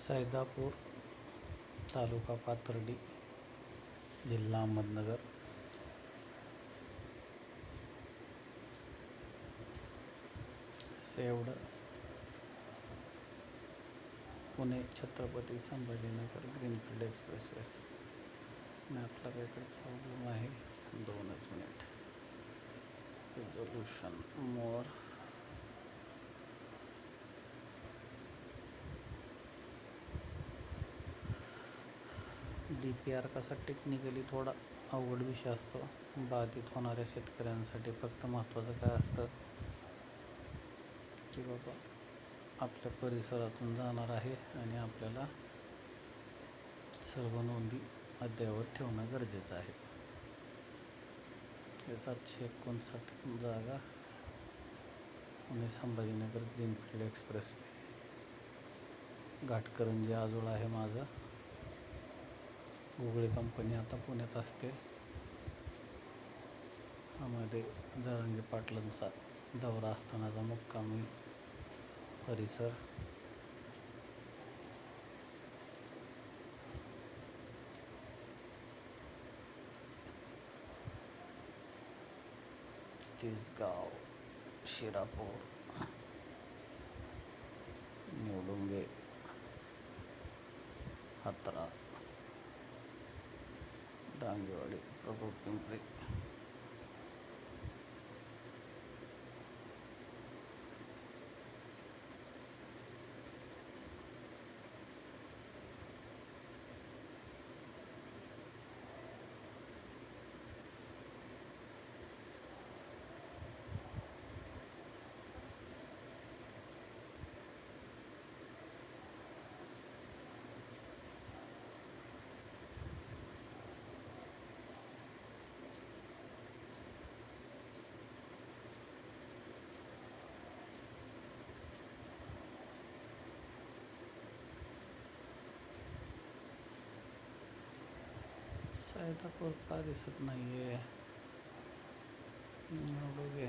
सैदापूर तालुका पाथर्डी जिल्हा अहमदनगर. सेवड Pune Chhatrapati Sambhajinagar greenfield expressway. मॅपला काहीतरी प्रॉब्लेम आहे. दोनच minute resolution more. D P R कसा टेक्निकली थोडा अवघड विषय असतो. बाधित होणाऱ्या शेतकऱ्यांसाठी फक्त महत्त्वाचं काय असतं? की बाबा आपल्या परिसरातून जाणार आहे आणि आपल्याला सर्व नोंदी अद्ययावत ठेवणं गरजेचं आहे. सातशे एकोणसाठ जागा पुणे संभाजीनगर ग्रीनफील्ड एक्सप्रेस घाटकरंजी आजोळ आहे माझं. गुगळे कंपनी आता पुण्यात असते. मध्ये जरांगे पाटलांचा दौरा असतानाचा मुक्कामी परिसर. तिसगाव शिरापूर निवडुंगे डांगेवाडी प्रभू पिंपरी सैदापूर का दिसत नाहीये? निवडुंगे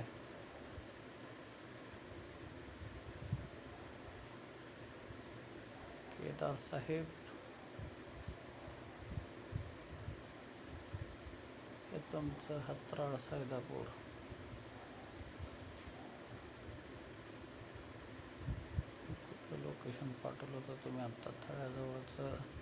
केदार साहेब. हे तुमचं हत्राळ सैदापूर. कुठलं लोकेशन पाठवलं होतं तुम्ही? आत्ता थळ्याजवळचं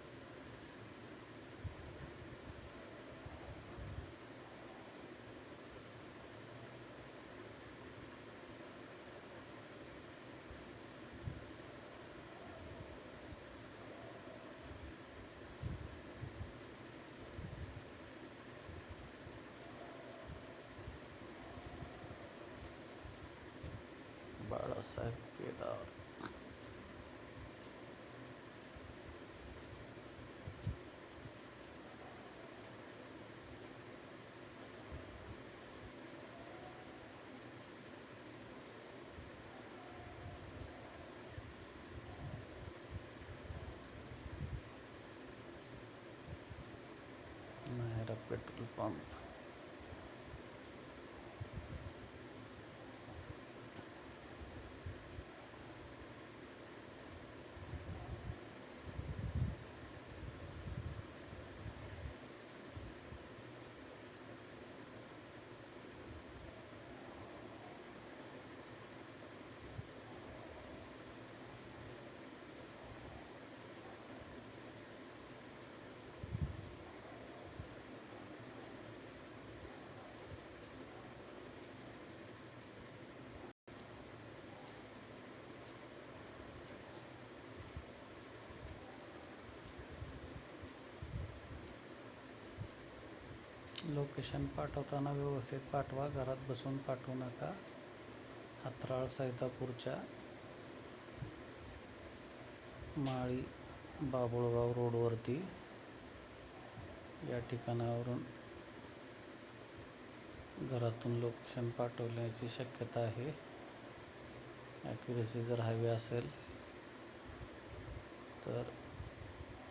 Balasaheb Kedar. Petrol pump. Location पाठवताना व्यवस्थित पाठवा. घरात बसून पाठवू नका. हातराळ सैतापूरच्या माळी बाबुळगाव रोडवरती या ठिकाणावरून घरातून लोकेशन पाठवण्याची शक्यता आहे. ॲक्युरेसी जर हवी असेल तर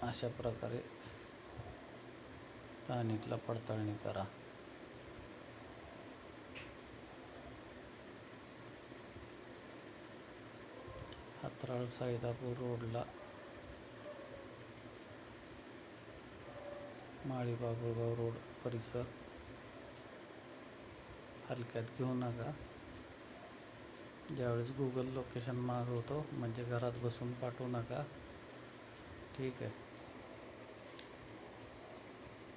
अशा प्रकारे स्थानिकला पडताळणी करा. हातराळ साईदापूर रोडला माळी बाबुळगाव रोड परिसर. हलक्यात घेऊ नका. ज्यावेळेस गुगल लोकेशन मागवतो म्हणजे घरात बसून पाठवू नका. ठीक आहे.